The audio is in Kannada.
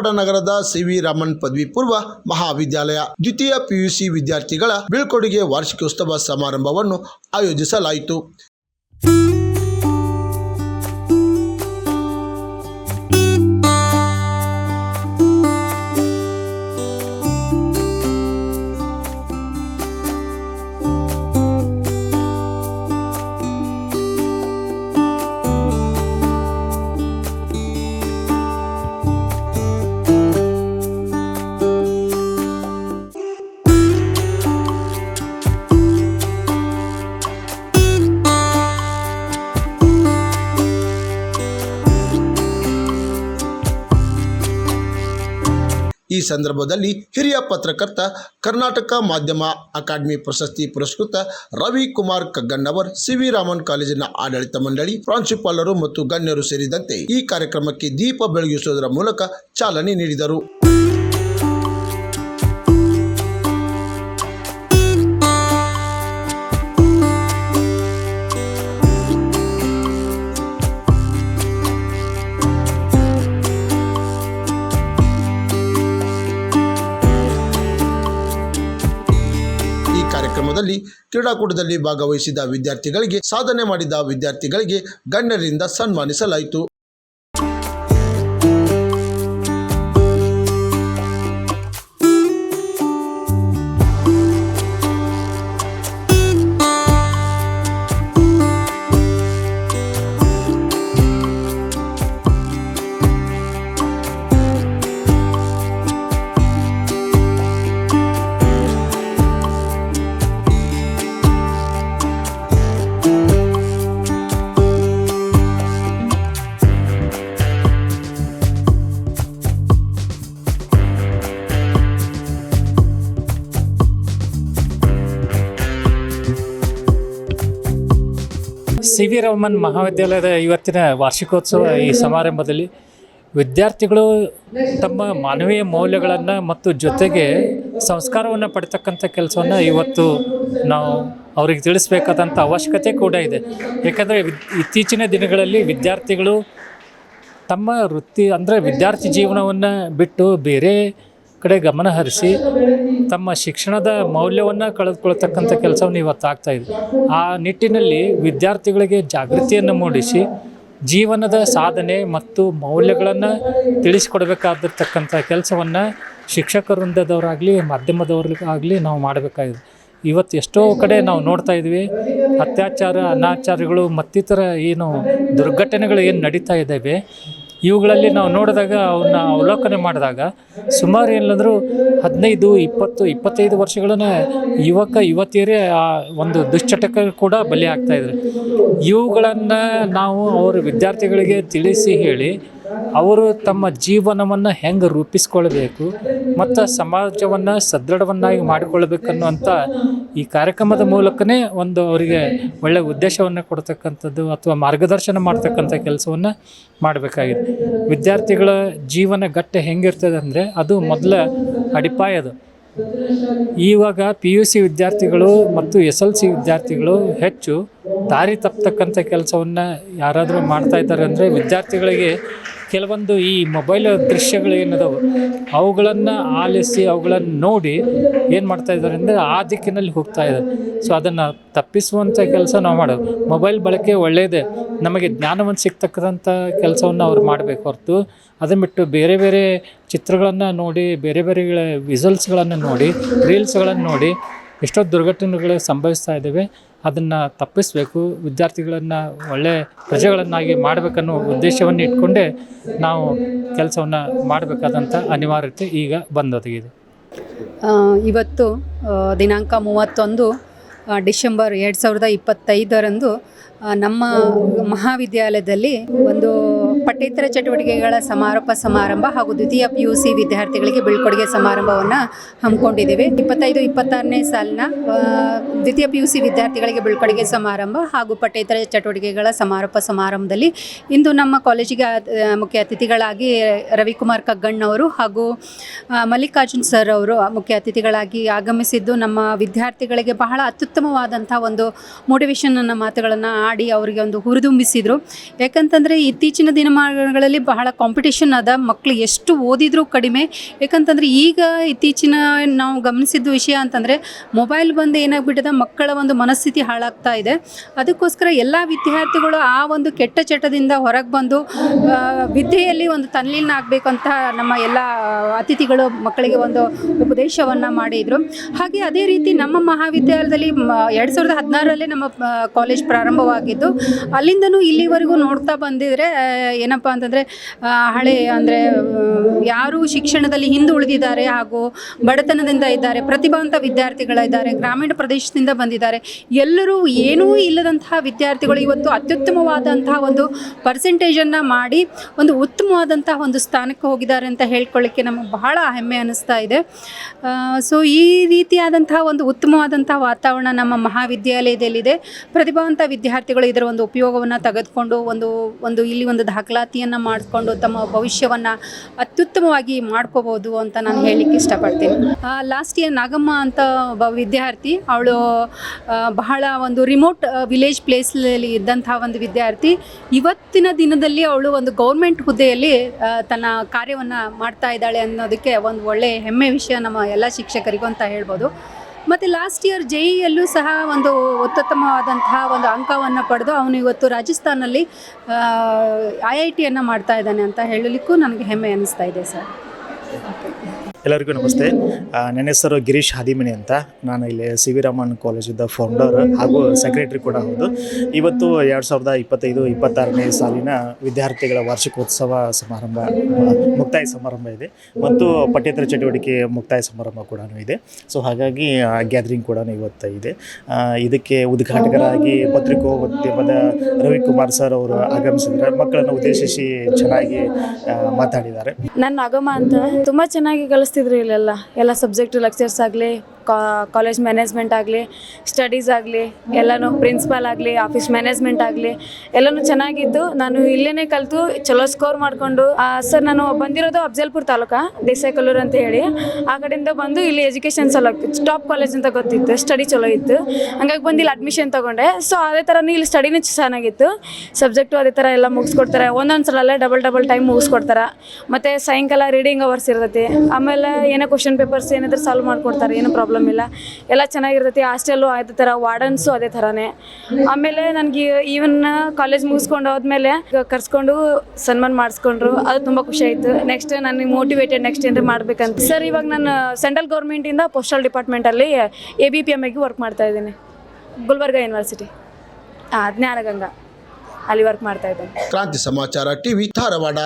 ಧಾರವಾಡ ನಗರದ ಸಿ ವಿ ರಾಮನ್ ಪದವಿ ಪೂರ್ವ ಮಹಾವಿದ್ಯಾಲಯ. ದ್ವಿತೀಯ ಪಿಯುಸಿ ವಿದ್ಯಾರ್ಥಿಗಳ ಬೀಳ್ಕೊಡುಗೆ ವಾರ್ಷಿಕೋತ್ಸವ ಸಮಾರಂಭವನ್ನು ಆಯೋಜಿಸಲಾಯಿತು. ಸಂದರ್ಭದಲ್ಲಿ ಹಿರಿಯ ಪತ್ರಕರ್ತ, ಕರ್ನಾಟಕ ಮಾಧ್ಯಮ ಅಕಾಡೆಮಿ ಪ್ರಶಸ್ತಿ ಪುರಸ್ಕೃತ ರವಿ ಕುಮಾರ್ ಕಗ್ಗಣ್ಣವರ್ ಸಿ ವಿ ರಾಮನ್ ಕಾಲೇಜಿನ ಆಡಳಿತ ಮಂಡಳಿ, ಪ್ರಾಂಶುಪಾಲರು ಮತ್ತು ಗಣ್ಯರು ಸೇರಿದಂತೆ ಈ ಕಾರ್ಯಕ್ರಮಕ್ಕೆ ದೀಪ ಬೆಳಗಿಸುವುದರ ಮೂಲಕ ಚಾಲನೆ ನೀಡಿದರು. ಕಾರ್ಯಕ್ರಮದಲ್ಲಿ ಕ್ರೀಡಾಕೂಟದಲ್ಲಿ ಭಾಗವಹಿಸಿದ ವಿದ್ಯಾರ್ಥಿಗಳಿಗೆ ಸಾಧನೆ ಮಾಡಿದ ವಿದ್ಯಾರ್ಥಿಗಳಿಗೆ ಗಣ್ಯರಿಂದ ಸನ್ಮಾನಿಸಲಾಯಿತು. ಸಿ ವಿ ರಾಮನ್ ಮಹಾವಿದ್ಯಾಲಯದ ಇವತ್ತಿನ ವಾರ್ಷಿಕೋತ್ಸವ ಈ ಸಮಾರಂಭದಲ್ಲಿ ವಿದ್ಯಾರ್ಥಿಗಳು ತಮ್ಮ ಮಾನವೀಯ ಮೌಲ್ಯಗಳನ್ನು ಮತ್ತು ಜೊತೆಗೆ ಸಂಸ್ಕಾರವನ್ನು ಪಡಿತಕ್ಕಂಥ ಕೆಲಸವನ್ನು ಇವತ್ತು ನಾವು ಅವ್ರಿಗೆ ತಿಳಿಸ್ಬೇಕಾದಂಥ ಅವಶ್ಯಕತೆ ಕೂಡ ಇದೆ. ಯಾಕಂದರೆ ಇತ್ತೀಚಿನ ದಿನಗಳಲ್ಲಿ ವಿದ್ಯಾರ್ಥಿಗಳು ತಮ್ಮ ವೃತ್ತಿ ಅಂದರೆ ವಿದ್ಯಾರ್ಥಿ ಜೀವನವನ್ನು ಬಿಟ್ಟು ಬೇರೆ ಕಡೆ ಗಮನ ಹರಿಸಿ ತಮ್ಮ ಶಿಕ್ಷಣದ ಮೌಲ್ಯವನ್ನು ಕಳೆದುಕೊಳ್ತಕ್ಕಂಥ ಕೆಲಸವನ್ನು ಇವತ್ತು ಆಗ್ತಾ ಇದೆ. ಆ ನಿಟ್ಟಿನಲ್ಲಿ ವಿದ್ಯಾರ್ಥಿಗಳಿಗೆ ಜಾಗೃತಿಯನ್ನು ಮೂಡಿಸಿ ಜೀವನದ ಸಾಧನೆ ಮತ್ತು ಮೌಲ್ಯಗಳನ್ನು ತಿಳಿಸಿಕೊಡಬೇಕಾದಿರ್ತಕ್ಕಂಥ ಕೆಲಸವನ್ನು ಶಿಕ್ಷಕ ವೃಂದದವರಾಗಲಿ ಮಾಧ್ಯಮದವ್ರಿಗಾಗಲಿ ನಾವು ಮಾಡಬೇಕಾಗಿದೆ. ಇವತ್ತು ಎಷ್ಟೋ ಕಡೆ ನಾವು ನೋಡ್ತಾ ಇದ್ವಿ, ಅತ್ಯಾಚಾರ, ಅನಾಚಾರಗಳು ಮತ್ತಿತರ ಏನು ದುರ್ಘಟನೆಗಳು ಏನು ನಡೀತಾ ಇದ್ದಾವೆ. ಇವುಗಳಲ್ಲಿ ನಾವು ನೋಡಿದಾಗ ಅವನ್ನ ಅವಲೋಕನೆ ಮಾಡಿದಾಗ ಸುಮಾರು ಏನಂದ್ರು ಹದಿನೈದು, ಇಪ್ಪತ್ತು, ಇಪ್ಪತ್ತೈದು ವರ್ಷಗಳನ್ನ ಯುವಕ, ಯುವತಿಯರೇ ಆ ಒಂದು ದುಶ್ಚಟಕ್ಕೆ ಕೂಡ ಬಲಿ ಆಗ್ತಾ ಇದ್ದಾರೆ ಇವುಗಳನ್ನು ನಾವು ಅವ್ರ ವಿದ್ಯಾರ್ಥಿಗಳಿಗೆ ತಿಳಿಸಿ ಹೇಳಿ ಅವರು ತಮ್ಮ ಜೀವನವನ್ನು ಹೆಂಗೆ ರೂಪಿಸ್ಕೊಳ್ಬೇಕು ಮತ್ತು ಸಮಾಜವನ್ನು ಸದೃಢವನ್ನಾಗಿ ಮಾಡಿಕೊಳ್ಬೇಕನ್ನುವಂಥ ಈ ಕಾರ್ಯಕ್ರಮದ ಮೂಲಕನೇ ಒಂದು ಅವರಿಗೆ ಒಳ್ಳೆಯ ಉದ್ದೇಶವನ್ನು ಕೊಡ್ತಕ್ಕಂಥದ್ದು ಅಥವಾ ಮಾರ್ಗದರ್ಶನ ಮಾಡ್ತಕ್ಕಂಥ ಕೆಲಸವನ್ನು ಮಾಡಬೇಕಾಗಿದೆ. ವಿದ್ಯಾರ್ಥಿಗಳ ಜೀವನ ಗಟ್ಟೆ ಹೆಂಗಿರ್ತದೆ ಅಂದರೆ ಅದು ಮೊದಲ ಅಡಿಪಾಯ ಅದು ಇವಾಗ ಪಿ ಯು ಸಿ ವಿದ್ಯಾರ್ಥಿಗಳು ಮತ್ತು ಎಸ್ ಎಲ್ ಸಿ ವಿದ್ಯಾರ್ಥಿಗಳು ಹೆಚ್ಚು ದಾರಿ ತಪ್ಪತಕ್ಕಂಥ ಕೆಲಸವನ್ನು ಯಾರಾದರೂ ಮಾಡ್ತಾ ಇದ್ದಾರೆ ಅಂದರೆ ವಿದ್ಯಾರ್ಥಿಗಳಿಗೆ ಕೆಲವೊಂದು ಈ ಮೊಬೈಲ್ ದೃಶ್ಯಗಳು ಏನದವು, ಅವುಗಳನ್ನು ಆಲಿಸಿ, ಅವುಗಳನ್ನು ನೋಡಿ ಏನು ಮಾಡ್ತಾ ಇದ್ದಾರೆ ಅಂದರೆ ಆ ದಿಕ್ಕಿನಲ್ಲಿ ಹೋಗ್ತಾ ಇದ್ದಾರೆ. ಸೊ ಅದನ್ನು ತಪ್ಪಿಸುವಂಥ ಕೆಲಸ ನಾವು ಮಾಡೋದು. ಮೊಬೈಲ್ ಬಳಕೆ ಒಳ್ಳೆಯದೇ ನಮಗೆ ಜ್ಞಾನವನ್ನು ಸಿಗ್ತಕ್ಕಂಥ ಕೆಲಸವನ್ನು ಅವ್ರು ಮಾಡಬೇಕು ಹೊರತು. ಅದನ್ನು ಬಿಟ್ಟು ಬೇರೆ ಬೇರೆ ಚಿತ್ರಗಳನ್ನು ನೋಡಿ, ಬೇರೆ ಬೇರೆ ವಿಸಲ್ಸ್ಗಳನ್ನು ನೋಡಿ ರೀಲ್ಸ್ಗಳನ್ನು ನೋಡಿ ಎಷ್ಟೋ ದುರ್ಘಟನೆಗಳು ಸಂಭವಿಸ್ತಾ ಇದ್ದಾವೆ ಅದನ್ನು ತಪ್ಪಿಸಬೇಕು. ವಿದ್ಯಾರ್ಥಿಗಳನ್ನು ಒಳ್ಳೆಯ ಪ್ರಜೆಗಳನ್ನಾಗಿ ಮಾಡಬೇಕನ್ನೋ ಉದ್ದೇಶವನ್ನು ಇಟ್ಕೊಂಡೇ ನಾವು ಕೆಲಸವನ್ನು ಮಾಡಬೇಕಾದಂಥ ಅನಿವಾರ್ಯತೆ ಈಗ ಬಂದೊದಗಿದೆ. ಇವತ್ತು ದಿನಾಂಕ ಮೂವತ್ತೊಂದು ಡಿಸೆಂಬರ್ ಎರಡು ಸಾವಿರದ ಇಪ್ಪತ್ತೈದರಂದು ನಮ್ಮ ಮಹಾವಿದ್ಯಾಲಯದಲ್ಲಿ ಒಂದು ಪಠ್ಯೇತರ ಚಟುವಟಿಕೆಗಳ ಸಮಾರೋಪ ಸಮಾರಂಭ ಹಾಗೂ ದ್ವಿತೀಯ ಪಿ ಯು ಸಿ ವಿದ್ಯಾರ್ಥಿಗಳಿಗೆ ಬೀಳ್ಕೊಡುಗೆ ಸಮಾರಂಭವನ್ನು ಹಮ್ಮಿಕೊಂಡಿದ್ದೇವೆ. ಇಪ್ಪತ್ತೈದು, ಇಪ್ಪತ್ತಾರನೇ ಸಾಲಿನ ದ್ವಿತೀಯ ಪಿ ಯು ಸಿ ವಿದ್ಯಾರ್ಥಿಗಳಿಗೆ ಬೀಳ್ಕೊಡುಗೆ ಸಮಾರಂಭ ಹಾಗೂ ಪಠ್ಯೇತರ ಚಟುವಟಿಕೆಗಳ ಸಮಾರೋಪ ಸಮಾರಂಭದಲ್ಲಿ ಇಂದು ನಮ್ಮ ಕಾಲೇಜಿಗೆ ಮುಖ್ಯ ಅತಿಥಿಗಳಾಗಿ ರವಿಕುಮಾರ್ ಕಗ್ಗಣ್ಣವರು ಹಾಗೂ ಮಲ್ಲಿಕಾರ್ಜುನ್ ಸರ್ ಅವರು ಮುಖ್ಯ ಅತಿಥಿಗಳಾಗಿ ಆಗಮಿಸಿದ್ದು ನಮ್ಮ ವಿದ್ಯಾರ್ಥಿಗಳಿಗೆ ಬಹಳ ಅತ್ಯುತ್ತಮವಾದಂಥ ಒಂದು ಮೋಟಿವೇಶನ್ ಮಾತುಗಳನ್ನು ಆಡಿ ಅವರಿಗೆ ಒಂದು ಹುರಿದುಂಬಿಸಿದರು. ಯಾಕಂತಂದರೆ ಇತ್ತೀಚಿನ ದಿನಮಾನ ವಿದ್ಯಮಾನಗಳಲ್ಲಿ ಬಹಳ ಕಾಂಪಿಟೇಷನ್ ಅದ. ಮಕ್ಕಳು ಎಷ್ಟು ಓದಿದರೂ ಕಡಿಮೆ. ಯಾಕಂತಂದರೆ ಈಗ ಇತ್ತೀಚಿನ ನಾವು ಗಮನಿಸಿದ ವಿಷಯ ಅಂತಂದರೆ ಮೊಬೈಲ್ ಬಂದು ಏನಾಗ್ಬಿಟ್ಟಿದೆ, ಮಕ್ಕಳ ಒಂದು ಮನಸ್ಥಿತಿ ಹಾಳಾಗ್ತಾ ಇದೆ. ಅದಕ್ಕೋಸ್ಕರ ಎಲ್ಲ ವಿದ್ಯಾರ್ಥಿಗಳು ಆ ಒಂದು ಕೆಟ್ಟ ಚಟದಿಂದ ಹೊರಗೆ ಬಂದು ವಿದ್ಯೆಯಲ್ಲಿ ಒಂದು ತನ್ಲೀನ ಆಗಬೇಕಂತ ನಮ್ಮ ಎಲ್ಲ ಅತಿಥಿಗಳು ಮಕ್ಕಳಿಗೆ ಒಂದು ಉಪದೇಶವನ್ನು ಮಾಡಿದರು. ಹಾಗೆ ಅದೇ ರೀತಿ ನಮ್ಮ ಮಹಾವಿದ್ಯಾಲಯದಲ್ಲಿ ಎರಡು ಸಾವಿರದ ಹದಿನಾರರಲ್ಲೇ ನಮ್ಮ ಕಾಲೇಜ್ ಪ್ರಾರಂಭವಾಗಿದ್ದು, ಅಲ್ಲಿಂದನೂ ಇಲ್ಲಿವರೆಗೂ ನೋಡ್ತಾ ಬಂದಿದ್ರೆ ಏನಪ್ಪ ಅಂತಂದರೆ ಹಳೆ ಅಂದರೆ ಯಾರು ಶಿಕ್ಷಣದಲ್ಲಿ ಹಿಂದುಳಿದಿದ್ದಾರೆ ಹಾಗೂ ಬಡತನದಿಂದ ಇದ್ದಾರೆ, ಪ್ರತಿಭಾವಂತ ವಿದ್ಯಾರ್ಥಿಗಳಿದ್ದಾರೆ ಗ್ರಾಮೀಣ ಪ್ರದೇಶದಿಂದ ಬಂದಿದ್ದಾರೆ. ಎಲ್ಲರೂ ಏನೂ ಇಲ್ಲದಂತಹ ವಿದ್ಯಾರ್ಥಿಗಳು ಇವತ್ತು ಅತ್ಯುತ್ತಮವಾದಂತಹ ಒಂದು ಪರ್ಸೆಂಟೇಜನ್ನು ಮಾಡಿ ಒಂದು ಉತ್ತಮವಾದಂತಹ ಒಂದು ಸ್ಥಾನಕ್ಕೆ ಹೋಗಿದ್ದಾರೆ ಅಂತ ಹೇಳ್ಕೊಳ್ಳಿಕ್ಕೆ ನಮಗೆ ಬಹಳ ಹೆಮ್ಮೆ ಅನ್ನಿಸ್ತಾ ಇದೆ. ಸೊ ಈ ರೀತಿಯಾದಂತಹ ಒಂದು ಉತ್ತಮವಾದಂತಹ ವಾತಾವರಣ ನಮ್ಮ ಮಹಾವಿದ್ಯಾಲಯದಲ್ಲಿದೆ. ಪ್ರತಿಭಾವಂತ ವಿದ್ಯಾರ್ಥಿಗಳು ಇದರ ಒಂದು ಉಪಯೋಗವನ್ನು ತೆಗೆದುಕೊಂಡು ಒಂದು ಒಂದು ಇಲ್ಲಿ ಒಂದು ದಾಖಲಾತಿಯನ್ನು ಮಾಡಿಕೊಂಡು ತಮ್ಮ ಭವಿಷ್ಯವನ್ನು ಅತ್ಯುತ್ತಮವಾಗಿ ಮಾಡ್ಕೋಬೋದು ಅಂತ ನಾನು ಹೇಳಲಿಕ್ಕೆ ಇಷ್ಟಪಡ್ತೀನಿ. ಲಾಸ್ಟ್ ಇಯರ್ ನಾಗಮ್ಮ ಅಂತ ಒಬ್ಬ ವಿದ್ಯಾರ್ಥಿ, ಅವಳು ಬಹಳ ಒಂದು ರಿಮೋಟ್ ವಿಲೇಜ್ ಪ್ಲೇಸ್ನಲ್ಲಿ ಇದ್ದಂತಹ ಒಂದು ವಿದ್ಯಾರ್ಥಿ. ಇವತ್ತಿನ ದಿನದಲ್ಲಿ ಅವಳು ಒಂದು ಗೌರ್ಮೆಂಟ್ ಹುದ್ದೆಯಲ್ಲಿ ತನ್ನ ಕಾರ್ಯವನ್ನು ಮಾಡ್ತಾ ಇದ್ದಾಳೆ ಅನ್ನೋದಕ್ಕೆ ಒಂದು ಒಳ್ಳೆಯ ಹೆಮ್ಮೆ ವಿಷಯ ನಮ್ಮ ಎಲ್ಲ ಶಿಕ್ಷಕರಿಗೂ ಅಂತ ಹೇಳ್ಬೋದು. ಮತ್ತು ಲಾಸ್ಟ್ ಇಯರ್ ಜೆಇಯಲ್ಲೂ ಸಹ ಒಂದು ಅತ್ಯುತ್ತಮವಾದಂತಹ ಒಂದು ಅಂಕವನ್ನು ಪಡೆದು ಅವನು ಇವತ್ತು ರಾಜಸ್ಥಾನಲ್ಲಿ ಐ ಐ ಟಿಯನ್ನು ಮಾಡ್ತಾ ಇದ್ದಾನೆ ಅಂತ ಹೇಳಲಿಕ್ಕೂ ನನಗೆ ಹೆಮ್ಮೆ ಅನ್ನಿಸ್ತಾ ಇದೆ ಸರ್. ಎಲ್ಲರಿಗೂ ನಮಸ್ತೆ. ನನ್ನ ಹೆಸರು ಗಿರೀಶ್ ಹಾದಿಮನಿ ಅಂತ. ನಾನು ಇಲ್ಲಿ ಸಿ ವಿ ರಾಮನ್ ಕಾಲೇಜಿದ್ದ ಫೌಂಡರ್ ಹಾಗೂ ಸೆಕ್ರೆಟರಿ ಕೂಡ ಹೌದು. ಇವತ್ತು ಎರಡು ಸಾವಿರದ ಇಪ್ಪತ್ತೈದು, ಇಪ್ಪತ್ತಾರನೇ ಸಾಲಿನ ವಿದ್ಯಾರ್ಥಿಗಳ ವಾರ್ಷಿಕೋತ್ಸವ ಸಮಾರಂಭ, ಮುಕ್ತಾಯ ಸಮಾರಂಭ ಇದೆ. ಮತ್ತು ಪಠ್ಯೇತರ ಚಟುವಟಿಕೆ ಮುಕ್ತಾಯ ಸಮಾರಂಭ ಕೂಡ ಇದೆ. ಸೊ ಹಾಗಾಗಿ ಗ್ಯಾದರಿಂಗ್ ಕೂಡ ಇವತ್ತು ಇದೆ. ಇದಕ್ಕೆ ಉದ್ಘಾಟಕರಾಗಿ ಪತ್ರಿಕೋದ್ಯಮದ ರವಿಕುಮಾರ್ ಸರ್ ಅವರು ಆಗಮಿಸಿದ್ರೆ ಮಕ್ಕಳನ್ನು ಉದ್ದೇಶಿಸಿ ಚೆನ್ನಾಗಿ ಮಾತಾಡಿದ್ದಾರೆ. ನನ್ನ ಆಗಮ ಅಂತ. ತುಂಬ ಚೆನ್ನಾಗಿ ಕಲಿಸ್ತಿದ್ರು ಇಲ್ಲೆಲ್ಲ? ಎಲ್ಲ ಸಬ್ಜೆಕ್ಟ್ ಲೆಕ್ಚರ್ಸ್ ಆಗಲಿ ಕಾಲೇಜ್ ಮ್ಯಾನೇಜ್ಮೆಂಟ್ ಆಗಲಿ, ಸ್ಟಡೀಸ್ ಆಗಲಿ, ಎಲ್ಲನೂ ಪ್ರಿನ್ಸಿಪಾಲ್ ಆಗಲಿ, ಆಫೀಸ್ ಮ್ಯಾನೇಜ್ಮೆಂಟ್ ಆಗಲಿ, ಎಲ್ಲನೂ ಚೆನ್ನಾಗಿದ್ದು ನಾನು ಇಲ್ಲೇ ಕಲಿತು ಚಲೋ ಸ್ಕೋರ್ ಮಾಡಿಕೊಂಡು ಸರ್ ನಾನು ಬಂದಿರೋದು ಅಫ್ಜಲ್ಪುರ ತಾಲೂಕು, ದೇಸಾಯಿಕಲ್ಲೂರು ಅಂತ ಹೇಳಿ. ಆ ಕಡೆಯಿಂದ ಬಂದು ಇಲ್ಲಿ ಎಜುಕೇಷನ್ ಚಲೋ ಟಾಪ್ ಕಾಲೇಜ್ ಅಂತ ಗೊತ್ತಿತ್ತು, ಸ್ಟಡಿ ಚಲೋ ಇತ್ತು. ಹಂಗಾಗಿ ಬಂದು ಇಲ್ಲಿ ಅಡ್ಮಿಷನ್ ತೊಗೊಂಡೆ. ಸೊ ಅದೇ ಥರನೂ ಇಲ್ಲಿ ಸ್ಟಡಿನೂ ಚೆನ್ನಾಗಿತ್ತು. ಸಬ್ಜೆಕ್ಟು ಅದೇ ಥರ ಎಲ್ಲ ಮುಗಿಸ್ಕೊಡ್ತಾರೆ. ಒಂದೊಂದು ಸಲ ಡಬಲ್ ಡಬಲ್ ಟೈಮ್ ಮುಗಿಸ್ಕೊಡ್ತಾರೆ. ಮತ್ತು ಸಾಯಂಕಾಲ ರೀಡಿಂಗ್ ಅವರ್ಸ್ ಇರ್ತೈತಿ. ಆಮೇಲೆ ಏನೋ ಕ್ವಶನ್ ಪೇಪರ್ಸ್ ಏನಾದರೂ ಸಾಲ್ವ್ ಮಾಡ್ಕೊಡ್ತಾರೆ, ಏನೂ ಪ್ರಾಬ್ಲಮ್ ಇಲ್ಲ. ಎಲ್ಲ ಚೆನ್ನಾಗಿರ್ತೈತಿ ಹಾಸ್ಟೆಲ್ಲು ಅದೇ ಥರ ವಾರ್ಡನ್ಸು ಅದೇ ಥರನೇ. ಆಮೇಲೆ ನನಗೆ ಈವನ್ ಕಾಲೇಜ್ ಮುಗಿಸ್ಕೊಂಡು ಹೋದ್ಮೇಲೆ ಕರ್ಸ್ಕೊಂಡು ಸನ್ಮಾನ ಮಾಡಿಸ್ಕೊಂಡ್ರು, ಅದು ತುಂಬ ಖುಷಿ ಆಯಿತು. ನೆಕ್ಸ್ಟ್ ನನಗೆ ಮೋಟಿವೇಟೆಡ್ ನೆಕ್ಸ್ಟ್ ಏನಾರು ಮಾಡಬೇಕಂತ. ಸರ್ ಇವಾಗ ನಾನು ಸೆಂಟ್ರಲ್ ಗೌರ್ಮೆಂಟಿಂದ ಪೋಸ್ಟಲ್ ಡಿಪಾರ್ಟ್ಮೆಂಟಲ್ಲಿ ಎ ಬಿ ಪಿ ಎಂ ಆಗಿ ವರ್ಕ್ ಮಾಡ್ತಾ ಇದ್ದೀನಿ. ಗುಲ್ಬರ್ಗ ಯೂನಿವರ್ಸಿಟಿ ಹಾಂ ಜ್ಞಾನಗಂಗಾ ಅಲ್ಲಿ ವರ್ಕ್ ಮಾಡ್ತಾ ಇದ್ದೀನಿ. ಕ್ರಾಂತಿ ಸಮಾಚಾರ, ಟಿವಿ ಧಾರವಾಡ.